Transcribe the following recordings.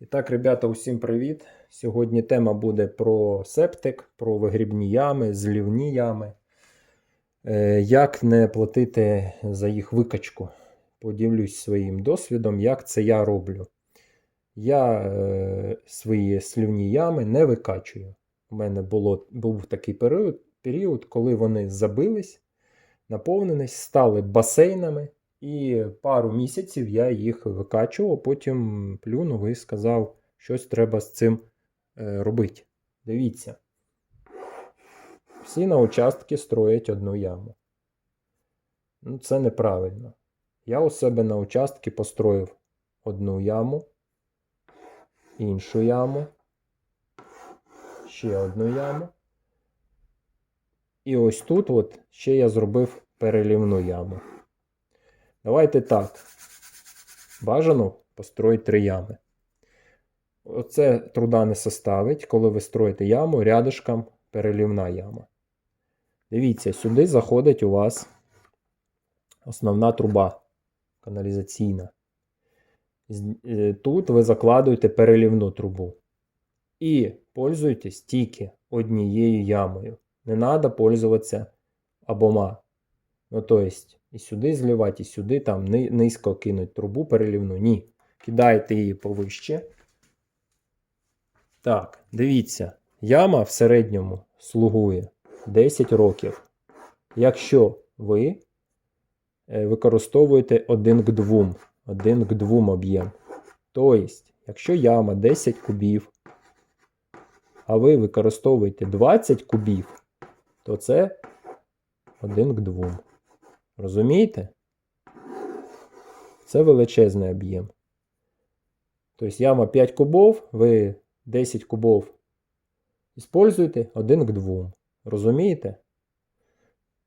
І так, ребята, усім привіт! Сьогодні тема буде про септик, про вигрібні ями, злівні ями. Е, Як не платити за їх викачку. Поділюсь своїм досвідом, як це я роблю. Я е, свої слівні ями не викачую. У мене було, був такий період, період, коли вони забились, наповнились, стали басейнами. І пару місяців я їх викачував, потім плюнув і сказав, щось треба з цим е, робити. Дивіться. Всі на участки строять одну яму. Ну, це неправильно. Я у себе на участки построїв одну яму, іншу яму, ще одну яму. І ось тут от ще я зробив перелівну яму. Давайте так. Бажано построїть три ями. Оце труда не составить, коли ви строїте яму, рядишком перелівна яма. Дивіться, сюди заходить у вас основна труба каналізаційна. Е, Тут ви закладуєте перелівну трубу. І пользуйтесь тільки однією ямою. Не треба пользуватися обома. Ну, то есть, і сюди зливати, і сюди там низько кинуть трубу перелівну. Ні. Кидаєте її повище. Так, дивіться, яма в середньому слугує 10 років. Якщо ви е, використовуєте 1 к 2, 1 к 2 об'єм. Тобто, якщо яма 10 кубів, а ви використовуєте 20 кубів, то це 1 к 2. Розумієте? Це величезний об'єм. Тобто яма 5 кубов, ви 10 кубов используєте 1 к 2. Розумієте?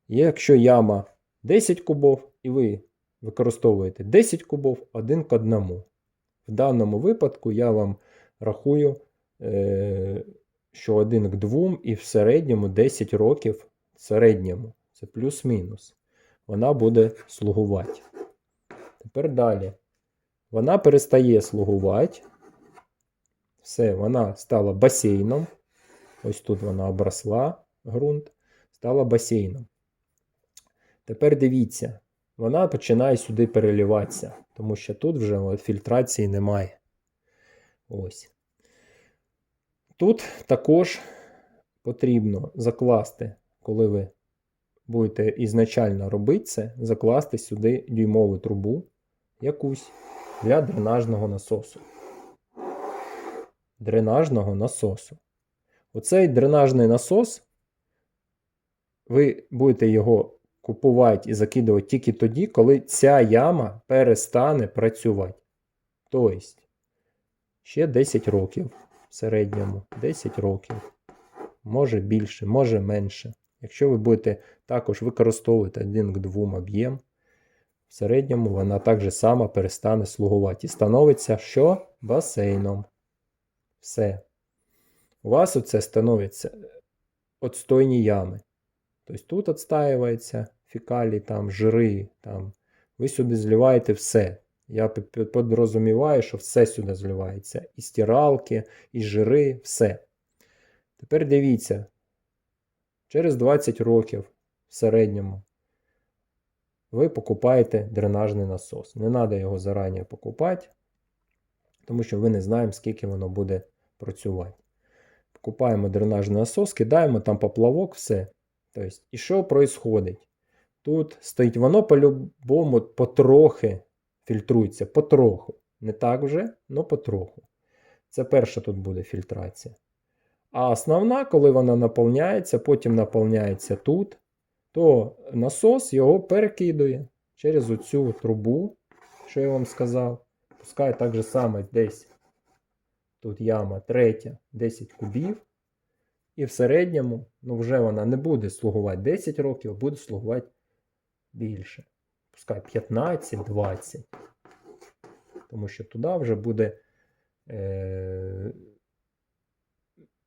Якщо яма 10 кубов і ви використовуєте 10 кубов 1 к 1. В даному випадку я вам рахую, е, що 1 к 2 і в середньому 10 років в середньому. Це плюс-мінус вона буде слугувати. Тепер далі. Вона перестає слугувати. Все, вона стала басейном. Ось тут вона обросла ґрунт, стала басейном. Тепер дивіться, вона починає сюди переліватися, тому що тут вже фільтрації немає. Ось. Тут також потрібно закласти, коли ви будете ізначально робити це, закласти сюди дюймову трубу якусь для дренажного насосу. Дренажного насосу. Оцей дренажний насос, ви будете його купувати і закидувати тільки тоді, коли ця яма перестане працювати. Тобто, ще 10 років в середньому, 10 років. Може більше, може менше. Якщо ви будете також використовувати 1 к 2 об'єм, в середньому вона так же само перестане слугувати. І становиться що? Басейном. Все. У вас оце становиться отстойні ями. Тобто тут відстаюється фекалії, там, жири, там. ви сюди зливаєте все. Я підрозуміваю, що все сюди зливається. І стиралки, і жири, все. Тепер дивіться, через 20 років в середньому ви покупаєте дренажний насос. Не треба його зарані покупати, тому що ви не знаємо, скільки воно буде працювати. Покупаємо дренажний насос, кидаємо там поплавок, все. Тобто, і що відбувається? Тут стоїть воно по-любому потрохи фільтрується, потроху. Не так вже, але потроху. Це перша тут буде фільтрація. А основна, коли вона наповняється, потім наповняється тут, то насос його перекидує через оцю трубу, що я вам сказав. Пускай так же само десь. Тут яма третя, 10 кубів. І в середньому, ну вже вона не буде слугувати 10 років, а буде слугувати більше. Пускай 15-20. Тому що туди вже буде. Е-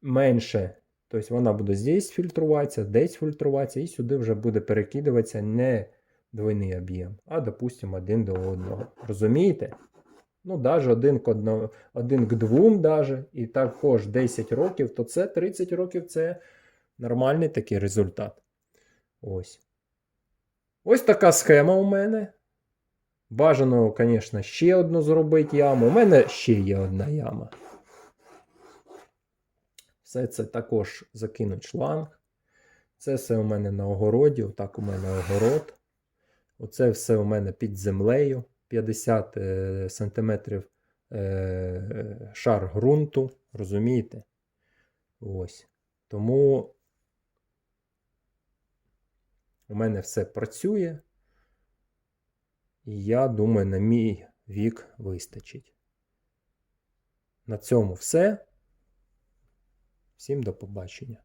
менше. Тобто вона буде здесь фільтруватися, десь фільтруватися, і сюди вже буде перекидуватися не двойний об'єм, а, допустимо, один до одного. Розумієте? ну, навіть один к, одно, один к двом, даже, і також 10 років, то це 30 років це нормальний такий результат. Ось. Ось така схема у мене. Бажано, звісно, ще одну зробити яму. У мене ще є одна яма. Все це також закинуть шланг. Це все у мене на огороді. Отак у мене огород. Оце все у мене під землею. 50 е, сантиметрів е, шар ґрунту. Розумієте? Ось. Тому у мене все працює. І я думаю, на мій вік вистачить. На цьому все. Всім до побачення.